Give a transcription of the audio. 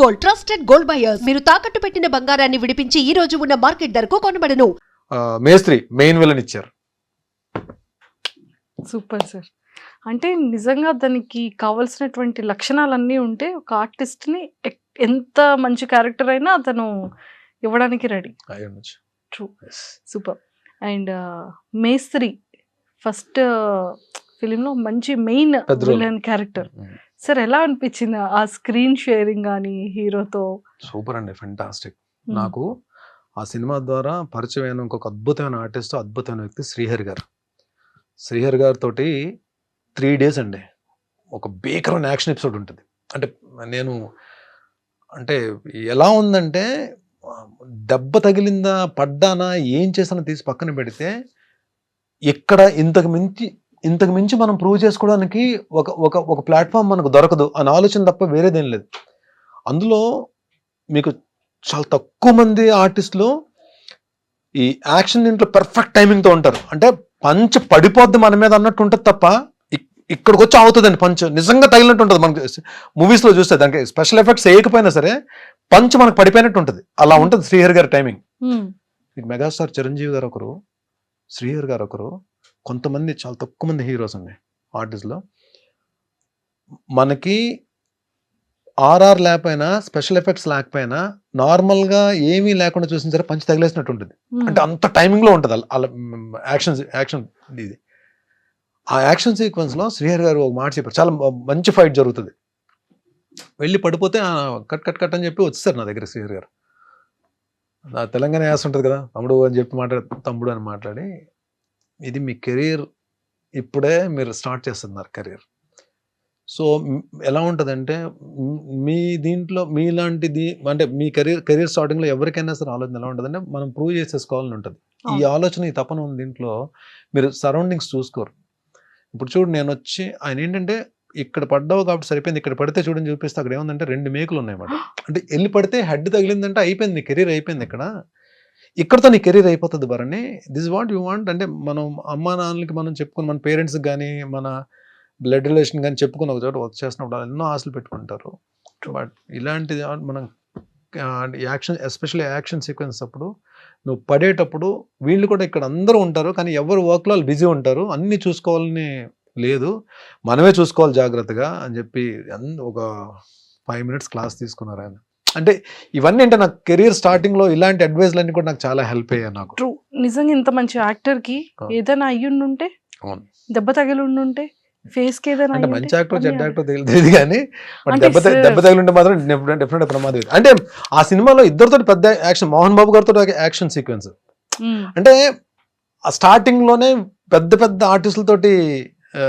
Gold trusted gold buyers మీరు తాకట్టు పెట్టిన బంగారాన్ని విడిపించి ఈ రోజు ఉన్న మార్కెట్ ధరకు కొనబడను ఆ, మేస్త్రి మెయిన్ విలన్ ఇచ్చారు సూపర్ సార్ అంటే నిజంగా దానికి కావాల్సినటువంటి లక్షణాలన్నీ ఉంటే ఒక ఆర్టిస్ట్ని ఎంత మంచి క్యారెక్టర్ అయినా అతను ఇవ్వడానికి ready. True. Super and Mestri first ఫిలింలో మంచి మెయిన్. Villain character. సార్ ఎలా అనిపించింది ఆ స్క్రీన్ షేరింగ్ కానీ హీరోతో? సూపర్ అండి ఫెంటాస్టిక్ నాకు ఆ సినిమా ద్వారా పరిచయం అయిన ఇంకొక అద్భుతమైన ఆర్టిస్ట్ అద్భుతమైన వ్యక్తి శ్రీహరి గారు. శ్రీహరి గారితో త్రీ డేస్ అండి. ఒక భీకరమైన యాక్షన్ ఎపిసోడ్ ఉంటుంది. అంటే నేను అంటే ఎలా ఉందంటే దెబ్బ తగిలిందా పడ్డానా ఏం చేసానో తీసి పక్కన పెడితే ఇక్కడ ఇంతకు మించి ఇంతకు మించి మనం ప్రూవ్ చేసుకోవడానికి ఒక ఒక ఒక ప్లాట్ఫామ్ మనకు దొరకదు. అని ఆలోచన తప్ప వేరేదేం లేదు. అందులో మీకు చాలా తక్కువ మంది ఆర్టిస్టులు ఈ యాక్షన్ దీంట్లో పెర్ఫెక్ట్ టైమింగ్తో ఉంటారు. అంటే పంచ్ పడిపోద్ది మన మీద అన్నట్టు ఉంటుంది తప్ప ఇక్- ఇక్కడికి వచ్చి అవుతుందండి పంచ్. నిజంగా తగిలినట్టు ఉంటుంది మనకి మూవీస్లో చూస్తే దానికి స్పెషల్ ఎఫెక్ట్స్ వేయకపోయినా సరే పంచ్ మనకు పడిపోయినట్టు ఉంటుంది. అలా ఉంటుంది శ్రీహరి గారి టైమింగ్ మెగాస్టార్ చిరంజీవి గారు ఒకరు శ్రీహరి గారు ఒకరు కొంతమంది చాలా తక్కువ మంది హీరోస్ అండి ఆర్టిస్ట్లో. మనకి ఆర్ఆర్ లేకపోయినా స్పెషల్ ఎఫెక్ట్స్ లేకపోయినా నార్మల్గా ఏమీ లేకుండా చూసిన సరే పంచి తగిలేసినట్టు ఉంటుంది. అంటే అంత టైమింగ్లో ఉంటుంది అలా- యాక్షన్ యాక్షన్ ఇది. ఆ యాక్షన్ సీక్వెన్స్లో శ్రీహరి గారు ఒక మాట చెప్పారు. చాలా మంచి ఫైట్ జరుగుతుంది. వెళ్ళి పడిపోతే "ఆ, కట్ కట్ కట్ అని చెప్పి వచ్చేసారు నా దగ్గర శ్రీహరి గారు. నా తెలంగాణ యాస ఉంటుంది కదా తమ్ముడు అని చెప్పి మాట్లాడి తమ్ముడు అని మాట్లాడి ఇది మీ కెరీర్ ఇప్పుడే మీరు స్టార్ట్ చేస్తున్నారు కెరీర్. సో ఎలా ఉంటుందంటే మ్, మీ దీంట్లో మీలాంటిది అంటే మీ కెరీర్ కెరీర్ స్టార్టింగ్లో ఎవరికైనా సరే ఆలోచన ఎలా ఉంటుందంటే మనం ప్రూవ్ చేసేసుకోవాలని ఉంటుంది. ఈ. ఆలోచన ఈ తపన ఉంది దీంట్లో మీరు సరౌండింగ్స్ చూసుకోరు. ఇప్పుడు చూడు నేను వచ్చి ఆయన ఏంటంటే ఇక్కడ పడ్డావు కాబట్టి సరిపోయింది ఇక్కడ పడితే చూడని చూపిస్తే అక్కడ ఏముందంటే రెండు మేకులు ఉన్నాయన్నమాట. అంటే వెళ్ళి పడితే హెడ్ తగిలిందంటే అయిపోయింది కెరీర్ అయిపోయింది ఇక్కడ. ఇక్కడతో నీ కెరీర్ అయిపోతుంది Bharani. This what you want అంటే మనం అమ్మా నాన్నలకి మనం చెప్పుకుని మన పేరెంట్స్కి కానీ మన బ్లడ్ రిలేషన్ కానీ చెప్పుకుని ఒక చోట వర్క్ చేసినప్పుడు వాళ్ళు ఎన్నో ఆశలు పెట్టుకుంటారు. బట్ ఇలాంటిది మనం యాక్షన్ ఎస్పెషల్లీ యాక్షన్ సీక్వెన్స్ అప్పుడు నువ్వు పడేటప్పుడు వీళ్ళు కూడా ఇక్కడ అందరూ ఉంటారు. కానీ ఎవరు వర్క్లో వాళ్ళు బిజీ ఉంటారు. అన్నీ చూసుకోవాలని లేదు. మనమే చూసుకోవాలి జాగ్రత్తగా అని చెప్పి ఒక ఫైవ్ మినిట్స్ క్లాస్ తీసుకున్నారు ఆయన. అంటే ఇవన్నీ అంటే నాకు కెరీర్ స్టార్టింగ్లో ఇలాంటి అడ్వైజ్లన్నీ కూడా నాకు చాలా హెల్ప్ అయ్యాయి నాకు ట్రూ నిజంగా ఇంత మంచి యాక్టర్కి. ఏదైనా అయ్యుండుంటే. దెబ్బ తగిలి ఉండుంటే ఫేస్కి ఏదైనా అంటే మంచి యాక్టర్ చెడ్డ అన్నీ యాక్టర్ తెలియదు కానీ దెబ్బ దెబ్బ తగిలింటే మాత్రం డెఫినెట్ ప్రమాదం. అంటే ఆ సినిమాలో ఇద్దరితో పెద్ద యాక్షన్ మోహన్ బాబు గారితో యాక్షన్ సీక్వెన్స్. అంటే ఆ స్టార్టింగ్లోనే పెద్ద పెద్ద ఆర్టిస్టులతోటి